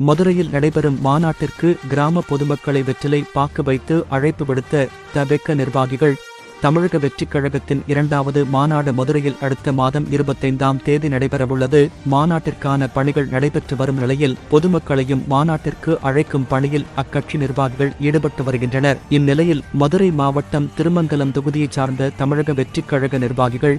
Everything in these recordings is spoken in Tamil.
மதுரையில் நடைபெறும் மாநாட்டிற்கு கிராம பொதுமக்களை வெற்றிலை பாக்கு வைத்து அழைப்பு விடுத்த தபெக்க நிர்வாகிகள் தமிழக வெற்றிக் கழகத்தின் இரண்டாவது மாநாடு மதுரையில் அடுத்த மாதம் இருபத்தைந்தாம் தேதி நடைபெறவுள்ளது. மாநாட்டிற்கான பணிகள் நடைபெற்று வரும் நிலையில் பொதுமக்களையும் மாநாட்டிற்கு அழைக்கும் பணியில் அக்கட்சி நிர்வாகிகள் ஈடுபட்டு வருகின்றனர். இந்நிலையில் மதுரை மாவட்டம் திருமங்கலம் தொகுதியைச் சார்ந்த தமிழக வெற்றிக் கழக நிர்வாகிகள்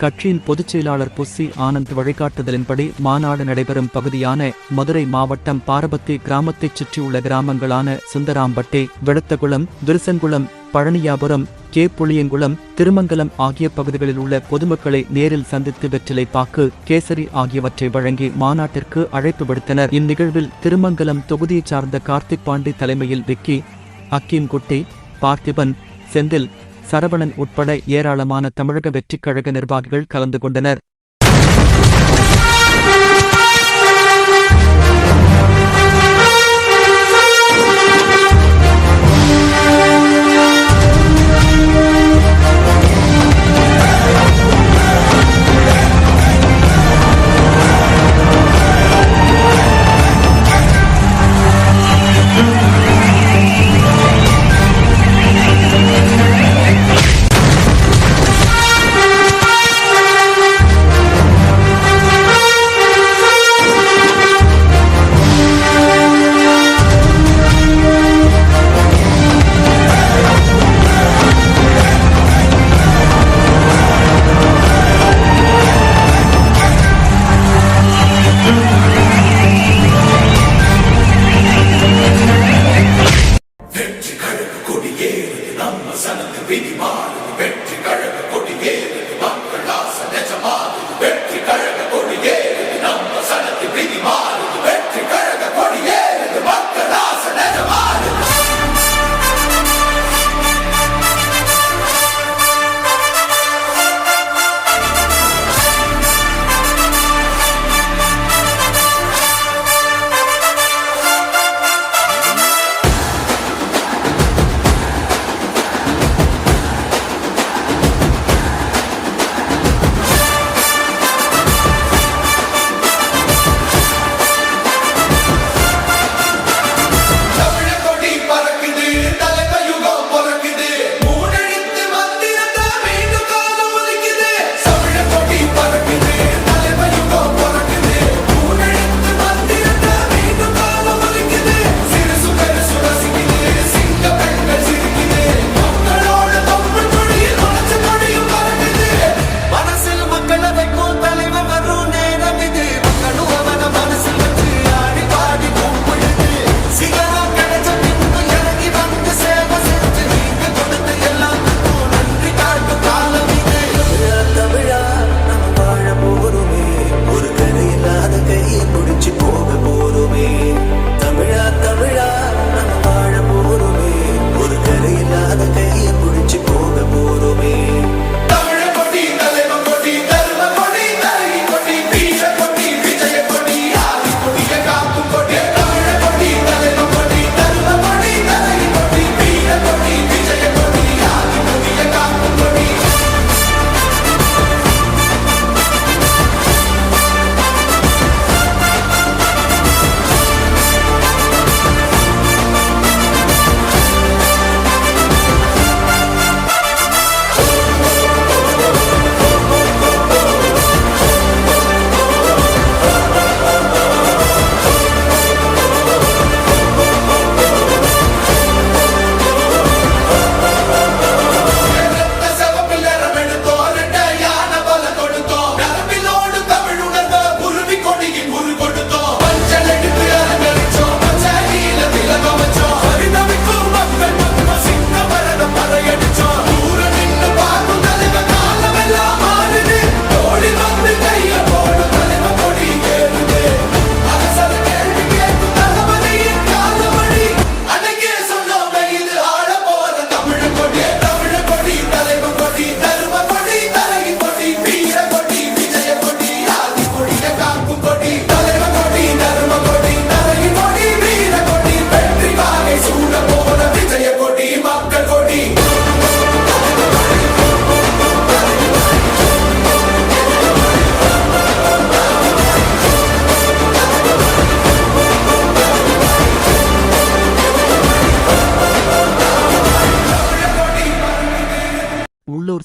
கட்சியின் பொதுச் செயலாளர் புஸ்ஸி ஆனந்த் வழிகாட்டுதலின்படி மாநாடு நடைபெறும் பகுதியான மதுரை மாவட்டம் பாரபத்தி கிராமத்தைச் சுற்றியுள்ள கிராமங்களான சுந்தராம்பட்டி வெளுத்தகுளம் விருசங்குளம் பழனியாபுரம் கே. புளியங்குளம் திருமங்கலம் ஆகிய பகுதிகளில் உள்ள பொதுமக்களை நேரில் சந்தித்து வெற்றிலை பாக்கு கேசரி ஆகியவற்றை வழங்கி மாநாட்டிற்கு அழைப்பு விடுத்தனர். இந்நிகழ்வில் திருமங்கலம் தொகுதியைச் சார்ந்த கார்த்திக் பாண்டி தலைமையில் விக்கி அக்கீம் குட்டி பார்த்திபன் செந்தில் சரவணன் உட்பட ஏராளமான தமிழக வெற்றிக் கழக நிர்வாகிகள் கலந்து கொண்டனர்.